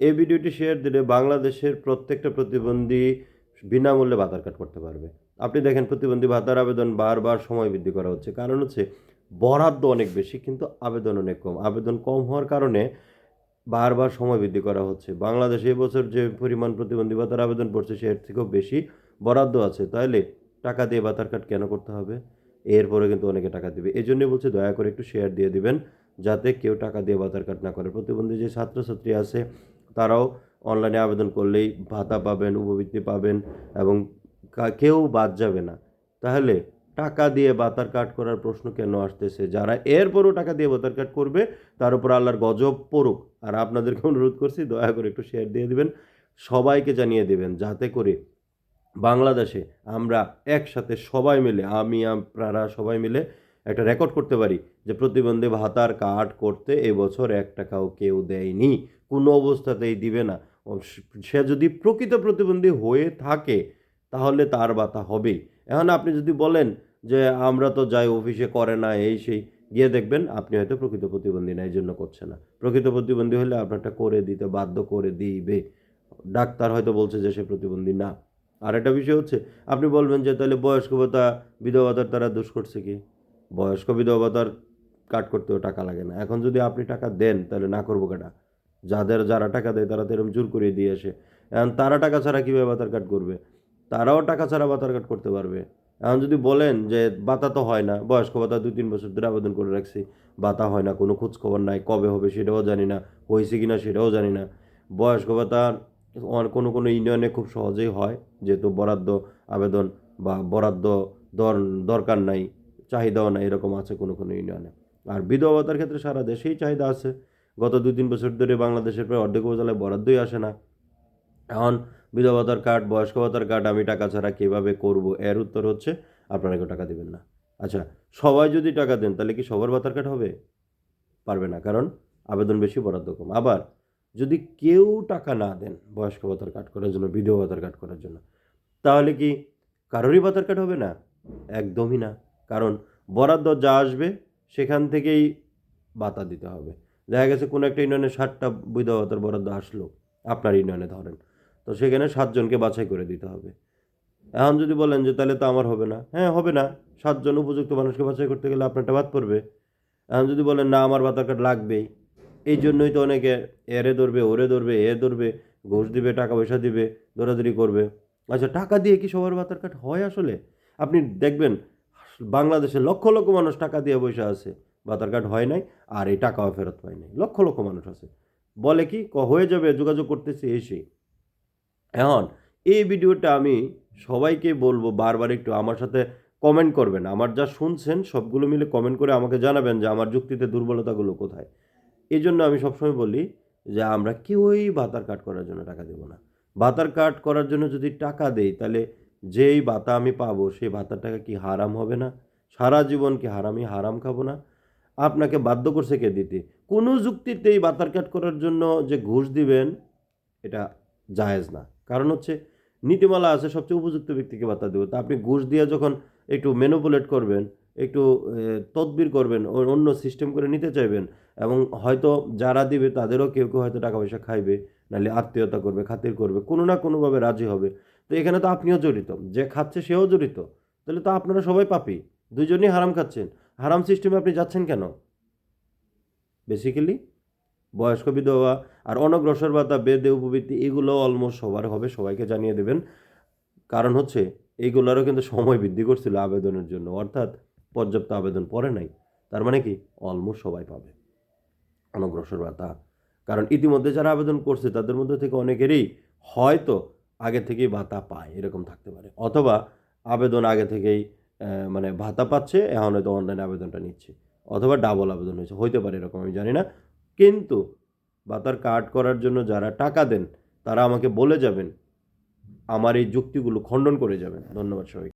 এই ভিডিওটি শেয়ার দিলে বাংলাদেশের প্রত্যেকটা প্রতিবন্ধী বিনামূল্যে ভাতার কার্ড করতে পারবে। আপনি দেখেন প্রতিবন্ধী ভাতার আবেদন বারবার সময় বৃদ্ধি করা হচ্ছে। কারণ হচ্ছে বরাদ্দ অনেক বেশি, কিন্তু আবেদন অনেক কম। আবেদন কম হওয়ার কারণে বারবার সময় বৃদ্ধি করা হচ্ছে। বাংলাদেশে এবছর যে পরিমাণ প্রতিবন্ধী ভাতার আবেদন পড়ছে সে থেকেও বেশি বরাদ্দ আছে। তাইলে টাকা দিয়ে ভাতার কার্ড কেন করতে হবে? এরপরে কিন্তু অনেকে টাকা দিবে। এই জন্যই বলছি, দয়া করে একটু শেয়ার দিয়ে দিবেন, যাতে কেউ টাকা দিয়ে ভাতার কার্ড না করে। প্রতিবন্ধী যে ছাত্রছাত্রী আছে তারাও অনলাইনে আবেদন করলেই ভাতা পাবেন, উপবৃত্তি পাবেন এবং কেউ বাদ যাবে না। তাহলে টাকা দিয়ে ভাতার কার্ড করার প্রশ্ন কেন আসতেছে? যারা এরপরও টাকা দিয়ে ভাতার কার্ড করবে, তার উপর আল্লাহর গজব পড়ুক। আর আপনাদেরকে অনুরোধ করছি, দয়া করে একটু শেয়ার দিয়ে দিবেন। সবাইকে জানিয়ে দেবেন, যাতে করে বাংলাদেশে আমরা একসাথে সবাই মিলে, আমি আপনারা সবাই মিলে একটা রেকর্ড করতে পারি যে প্রতিবন্ধী ভাতার কার্ড করতে এবছর এক টাকাও কেউ দেয়নি। কোনো অবস্থাতেই দিবে না। সে যদি প্রকৃত প্রতিবন্ধী হয়ে থাকে, তাহলে তার ভাতা হবেই। এখন আপনি যদি বলেন যে আমরা তো যাই অফিসে করে না, এই সেই, গিয়ে দেখবেন আপনি হয়তো প্রকৃত প্রতিবন্ধী না এই জন্য করছে না। প্রকৃত প্রতিবন্ধী হলে আপনারটা করে দিতে বাধ্য করে দিবে। ডাক্তার হয়তো বলছে যে সে প্রতিবন্ধী না। আর একটা বিষয় হচ্ছে, আপনি বলবেন যে তাহলে বয়স্ক ভাতা, বিধবা ভাতার তারা দোষ করছে কি? বয়স্ক বিধবা ভাতার কাট করতেও টাকা লাগে না। এখন যদি আপনি টাকা দেন, তাহলে না করব কেটা? যাদের যারা টাকা দেয়, তারা তো এরকম জোর করে দিয়ে আসে। এখন তারা টাকা ছাড়া কীভাবে ভাতার কাট করবে? তারাও টাকা ছাড়া ভাতার কাট করতে পারবে। এখন যদি বলেন যে বাতা তো হয় না, বয়স্ক ভাতা দুই তিন বছর ধরে আবেদন করে রাখছি বাতা হয় না, কোনো খোঁজ খবর নাই, কবে হবে সেটাও জানি না, হয়েছে কি না সেটাও জানি না। বয়স্ক ভাতা কোনো কোনো ইউনিয়নে খুব সহজেই হয়, যেহেতু বরাদ্দ আবেদন বা বরাদ্দ দর দরকার নাই। চাহিদাও নাই, এরকম আছে কোনো কোনো ইউনিয়নে আর বিধবা ভাতার ক্ষেত্রে সারা দেশেই চাহিদা আছে। গত দুই তিন বছর ধরে বাংলাদেশের প্রায় অর্ধেক উপজেলায় বরাদ্দই আসে না। এখন বিধবা ভাতার কার্ড বয়স্ক ভাতার কার্ড আমি টাকা ছাড়া কীভাবে করব? এর উত্তর হচ্ছে, আপনারা কেউ টাকা দেবেন না। আচ্ছা সবাই যদি টাকা দেন, তাহলে কি সবার ভাতার কার্ড হবে? পারবে না, কারণ আবেদন বেশি, বরাদ্দ কম। আবার যদি কেউ টাকা না দেন, বয়স্ক ভাতার কার্ড করার জন্য, বিধবা ভাতার কার্ড করার জন্য, তাহলে কি কারোরই ভাতার কার্ড হবে না? একদমই না। কারণ বরাদ্দ যা আসবে সেখান থেকেই বাতা দিতে হবে। দেখা গেছে কোনো একটা ইউনিয়নে ষাটটা বিধবা ভাতার বরাদ্দ আসলো, আপনার ইউনিয়নে ধরেন। তো সেখানে সাতজনকে বাছাই করে দিতে হবে। এখন যদি বলেন যে তাহলে তো আমার হবে না। হ্যাঁ হবে না। সাতজন উপযুক্ত মানুষকে বাছাই করতে গেলে আপনারটা বাদ পড়বে। এখন যদি বলেন না, আমার ভাতার কার্ড লাগবেই, এই জন্যই তো অনেকে এরে ধরবে, ওরে ধরবে, এ ধরবে, ঘুষ দিবে, টাকা পয়সা দিবে, দৌড়াদৌড়ি করবে। আচ্ছা টাকা দিয়ে কি সবার ভাতার কার্ড হয় আসলে? আপনি দেখবেন বাংলাদেশে লক্ষ লক্ষ মানুষ টাকা দিয়ে বসে আছে ভাতার কার্ড হয় নাই, আর এই টাকাও ফেরত পায় নাই। লক্ষ লক্ষ মানুষ আছে। বলে কি, ক, হয়ে যাবে, যোগাযোগ করতেছি এসেই এখন, এই ভিডিওটা আমি সবাইকে বলব, বারবার একটু আমার সাথে কমেন্ট করবেন। আমার যা শুনছেন, সবগুলো মিলে কমেন্ট করে আমাকে জানাবেন যে আমার যুক্তিতে দুর্বলতাগুলো কোথায়। এই জন্য আমি সবসময় বলি যে আমরা কেউই ভাতার কাট করার জন্য টাকা দেবো না। ভাতার কাট করার জন্য যদি টাকা দেই, তাহলে যেই ভাতা আমি পাবো, সেই ভাতার টাকা কি হারাম হবে না? সারা জীবন কি হারামি? হারাম খাব না? আপনাকে বাধ্য করছে কে দিতে? কোনো যুক্তিতেই ভাতার কাট করার জন্য যে ঘুষ দিবেন, এটা জায়েজ না। কারণ হচ্ছে নীতিমালা আছে, সবচেয়ে উপযুক্ত ব্যক্তিকে ভাতা দেবো। তা আপনি ঘুষ দিয়ে যখন একটু ম্যানুপুলেট করবেন, একটু তদবির করবেন অন্য সিস্টেম করে নিতে চাইবেন, এবং হয়তো যারা দিবে তাদেরও কেউ কেউ হয়তো টাকা পয়সা খাইবে, নাহলে আত্মীয়তা করবে, খাতির করবে, কোনো না কোনোভাবে রাজি হবে। তো এখানে তো আপনিও জড়িত, যে খাচ্ছে সেও জড়িত। তাহলে তো আপনারা সবাই পাপি দুজনেই হারাম খাচ্ছেন। হারাম সিস্টেমে আপনি যাচ্ছেন কেন? বেসিক্যালি বয়স্ক বিধবা আর অনগ্রসর ভাতা, বেদে উপবৃত্তি, এগুলো অলমোস্ট সবার হবে, সবাইকে জানিয়ে দেবেন। কারণ হচ্ছে এইগুলোরও কিন্তু সময় বৃদ্ধি করছিল আবেদনের জন্য, অর্থাৎ পর্যাপ্ত আবেদন পড়ে নাই। তার মানে কি? অলমোস্ট সবাই পাবে। অনগ্রসর ভাতা। কারণ ইতিমধ্যে যারা আবেদন করছে, তাদের মধ্যে থেকে অনেকেরই হয়তো আগে থেকেই ভাতা পায়, এরকম থাকতে পারে। অথবা আবেদন আগে থেকেই মানে ভাতা পাচ্ছে, এখন হয়তো অনলাইনে আবেদনটা নিচ্ছে। অথবা ডাবল আবেদন হয়েছে, হইতে পারে এরকম, আমি জানি না। কিন্তু ভাতার কার্ড করার জন্য যারা টাকা দেন, তারা আমাকে বলে যাবেন, আমার এই যুক্তিগুলো খণ্ডন করে যাবেন। ধন্যবাদ সবাই